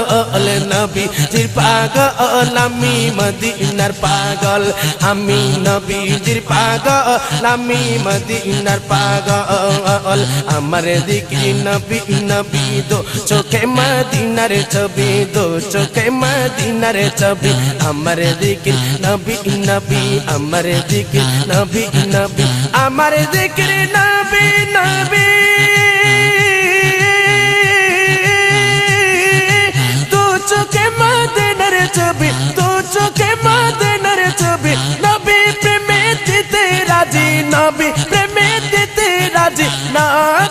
কাজল নবী জির পাগল আমি মদিনার পাগল আমি নবীজির পাগল আমি মদিনার পাগল আমার দিকে নবী নবী দো চোখে মদিনার ছবি দো চোখে মদিনার ছবি আমার দিকে নবী নবী আমার দিকে নবী নবী আমার দিকে নবী নবী চোখে মদিনার ছবি তোর চোখে মদিনার ছবি নবী প্রেমে দিতে রাজি নবী প্রেমে দিতে রাজি নবী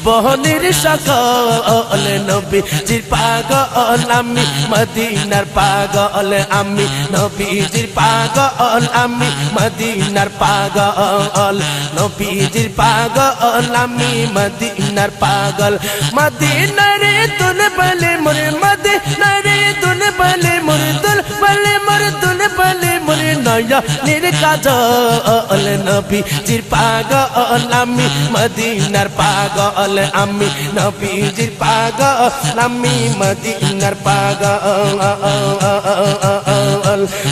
জীবনের সকল নবী, জির পাগল আমি, মদিনার পাগল আমি নবীজির পাগল আমি, মদিনার পাগল নবীজির পাগল আমি, মদিনার পাগল, মদিনারে তুল বলে মোরে মদিনারে তুল বলে মোরে তুল বলে মোরে তুল বলে মোরে নয়া নির কাজল নবীজির পাগল আমি মদিনার পাগল আমি নবীজির পাগল আমি মদিনার পাগল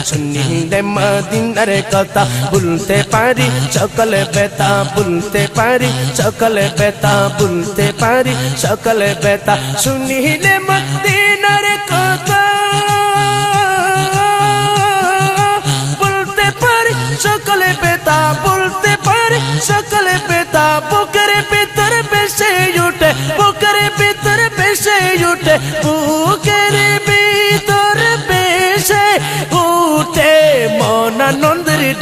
শুনিলে মদিনার কথা বলতে পারি সকলে বেতা বলতে পারি সকলে বেতা বলতে পারি সকলে বেতা শুনিলে মদিনার কথা বলতে পারি সকলে বেতা বলতে পারি সকলে বেতা বুকের ভিতর বেসে উঠে বুকের ভিতর বেসে উঠে বুকের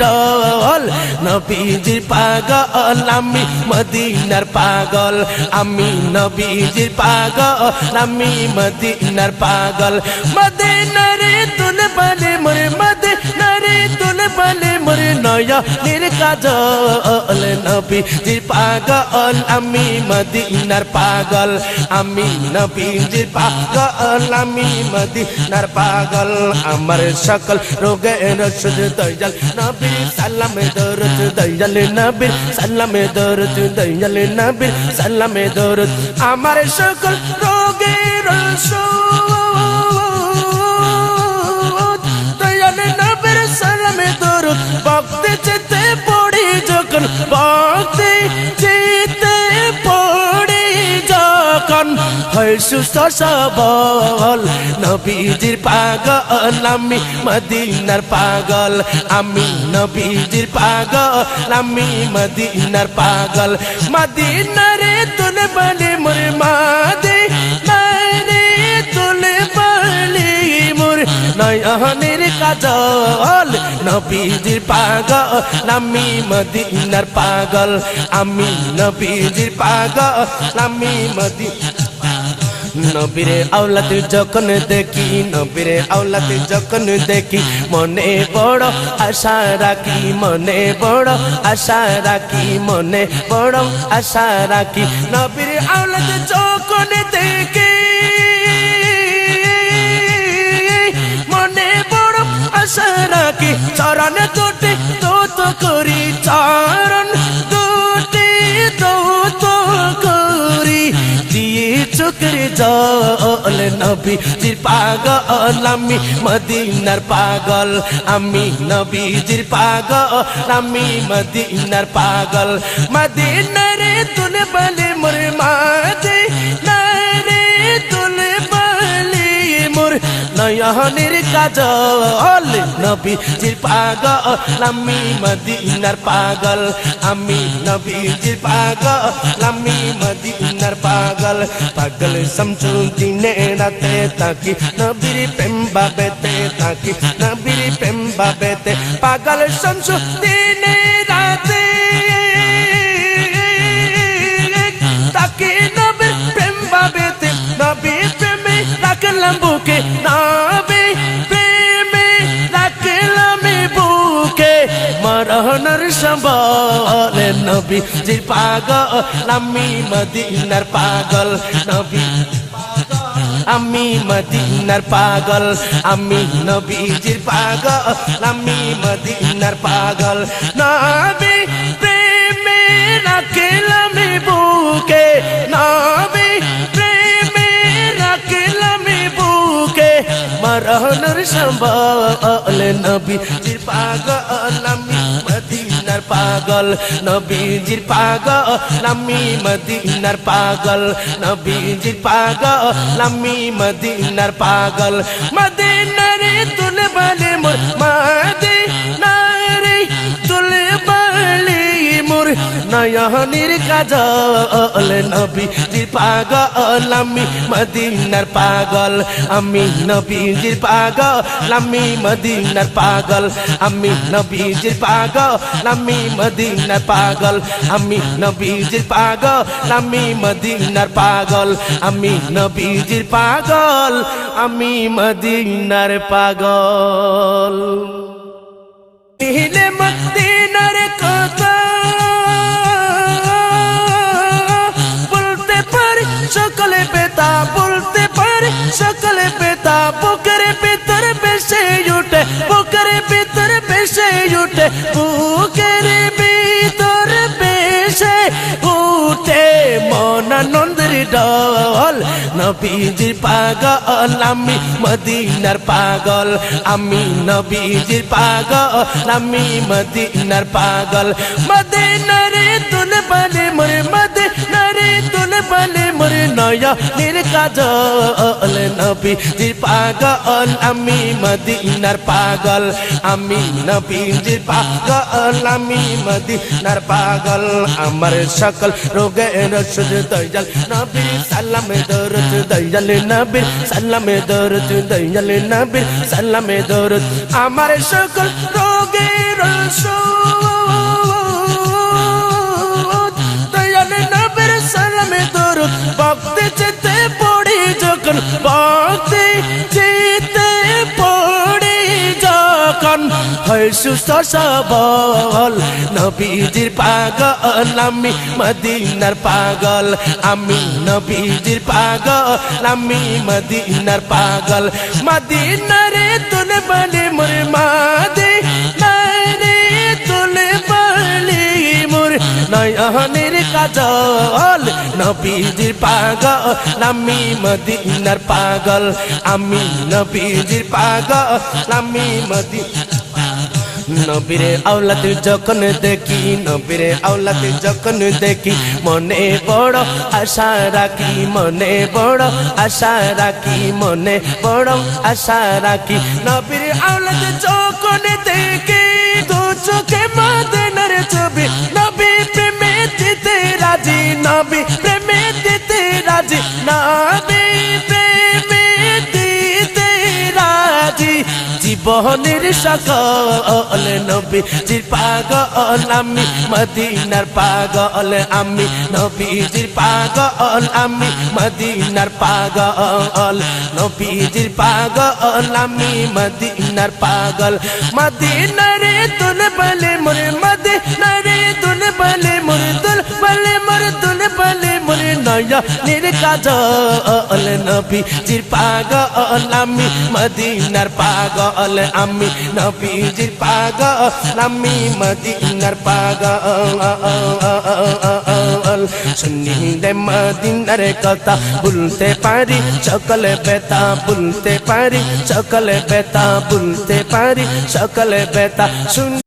ডল নবীজির পাগল, আমি মদিনার পাগল, আমি নবীজির পাগল, আমি মদিনার পাগল। মদিনারে তুল বলে মোর মদিনারে তুল বলে মোর নয়া নির কাজল নবীজির পাগল আমি মদিনার পাগল আমি নবীজির পাগল আমি মদিনার পাগল আমার সকল রোগের সুদ দয়াল নবীর সালামে দরদ দয়াল নবীর সালামে দরদ দয়াল নবীর সালামে দরদ আমার সকল রোগের সুদ দরদ ভক্তি যেতে পড়ি যখন, ভক্তি যেতে পড়ি যখন, হয় সুস্থ সবল নবীজির পাগল, আমি মদিনার পাগল। আমি নবীজির পাগল, আমি মদিনার পাগল। মদিনারে তুলে বলে মোর মাদে নারে মোর নয়নের কাজল, নবীজির পাগল আমি মদিনার পাগল, আমি নবীজির পাগল আমি মদিনার নবীরে আওলাদ যখন দেখি, নবীরে আওলাদ যখন দেখি, মনে বড় আশা রাখি, মনে বড় আশা রাখি, মনে বড় আশা রাখি। নবীর আওলাদ যখন দেখি রাখি, চরণ দুটি তো তো করি, চরণ দুটি তো তো করি। দিয়ে চোখের জল নবী, জির পাগল আমি, মদিনার পাগল আমি নবীজির পাগল আমি, মদিনার পাগল। মদিনারে তুলে বলে মোর মাঝে নয়নের কাজল নবীজির পাগল আমি মদিনার পাগল আমি নবীজির পাগল আমি মদিনার পাগল পাগল সমঝু দিনে রাতে তাকি নবীর প্রেম বাবেতে তাকি নবীর প্রেম বাবেতে পাগল সমঝু দিনে রাতে তাকে নবীর প্রেম বাবেতে নবী ধরলাম বুকে নবী সম্বল নবী জি পাগল, আমি মদিনার পাগল, নবী। আমি মদিনার পাগল, আমি নবীজির পাগল, আমি মদিনার পাগল। নবী, প্রেমে রাখলাম বুকে, নবী, প্রেমে রাখলাম বুকে। নবীজির পাগল, আমি মদিনার পাগল, নবীজির পাগল আমি মদিনার পাগল, নবীজির পাগল আমি মদিনার পাগল। মদিনারে তুলে বলে মোর মদিনারে মোর নয়নের কাজল নবীজির পাগল, আমি মদিনার পাগল, আমি নবীজির পাগল, আমি মদিনার পাগল, আমি নবীজির পাগল, আমি মদিনার পাগল, আমি নবীজির পাগল, আমি মদিনার পাগল, আমি নবীজির পাগল, আমি মদিনার পাগল। দিলে মদিনার কথা সকলে বেতা বলতে পারি, সকলে বেতা বুকের ভিতর বেসে উঠে, বুকের ভিতর বেসে উঠে, বুকের ভিতর বেসে উঠে। মনানন্দের ডল নবীজির পাগল, আমি মদিনার পাগল, আমি নবীজির পাগল, আমি মদিনার পাগল। মদিনারে তুল বলে মোরে মদিনারে তুল বলে নয়া নির কাজল নবীজির পাগল আমি মদিনার পাগল। আমি নবীজির পাগল আমি মদিনার পাগল। আমার সকল রোগের ওষুধ দয়াল নবীর সালামে দরদ দয়াল নবীর সালামে দরদ দয়াল নবীর সালামে দরদ। আমার সকল রোগের ওষুধ ভক্তি যেতে পড়ি যখন, ভক্তি যেতে পড়ি যখন, হয় সুস্থ সবল নবীজির পাগল, আমি মদিনার পাগল, আমি নবীজির পাগল, আমি মদিনার পাগল। মদিনারে তুলে বলে মোর মাদে নারে তুলে বলে মোর নয়নের কাজল নবীজির পাগল আমি মদিনার পাগল, আমি নবীজির পাগল আমি মদিনা নবীরে আওলাদ যখন দেখি, নবীরে আওলাদ যখন দেখি, মনে বড় আশা রাখি, মনে বড় আশা রাখি, মনে বড় আশা রাখি। নবীর আওলাদ যখন দেখি, দু চোখে মাদেনার ছবি রাজি নবী প্রেমে দিতে রাজি নবী প্রেমে দিতে রাজি। জীবনের সকল নবী, জির পাগল আমি, মদিনার পাগল আমি নবীজির পাগল আমি, মদিনার পাগল নবীজির পাগল আমি, মদিনার পাগল। মদিনারে তুল বলে মোর মদিনারে মোর নয়া নির কাজল নবী জির পাগল আমি মদিনার পাগল আমি নবীজির পাগল আমি মদিনার পাগল শুনিলে মদিনার কথা বলতে পারি সকলে বেতা বলতে পারি সকলে বেতা বলতে পারি সকলে বেতা শুন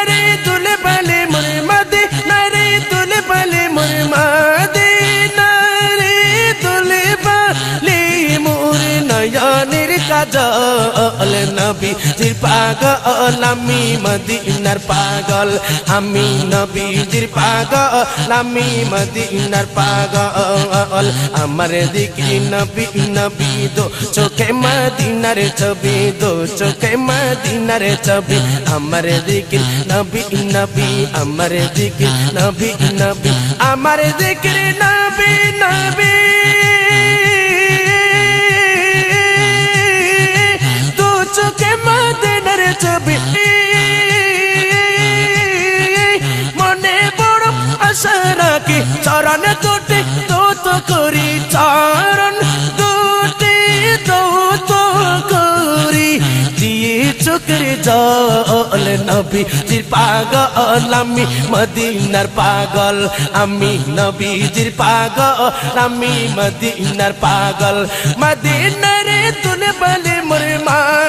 কাজল নবীজির পাগল আমি মদিনার পাগল। আমি নবীজির পাগল আমি মদিনার পাগল। আমার দিকে নবী নবী দো চোখে মদিনার ছবি, দো চোখে মদিনার ছবি। আমার দিকে নবী নবী, আমার দিকে নবী নবী। আমার দিকে নবী নবী। মনে বড় আশা রাখি, চরণ দুটি দোত করি, চরণ দুটি দোত করি। দিয়ে চোখের জল নবী, জির পাগল আমি, মদিনার পাগল আমি নবীজির পাগল আমি, মদিনার পাগল। মদিনারে তুলে বলে মোর মাঝে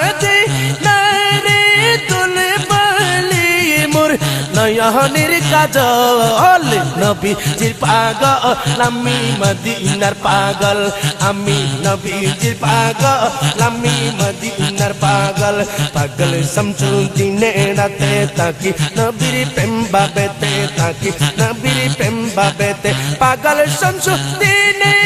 নয়নের কাজল নবীজির পাগল। আমি মদিনার পাগল, আমি নবীজির পাগল। আমি মদিনার পাগল পাগল সমঝু দিনে রাতে তাকি নবীর প্রেম বাবেতে তাকি নবীর প্রেম বাবেতে পাগল সমঝু দিনে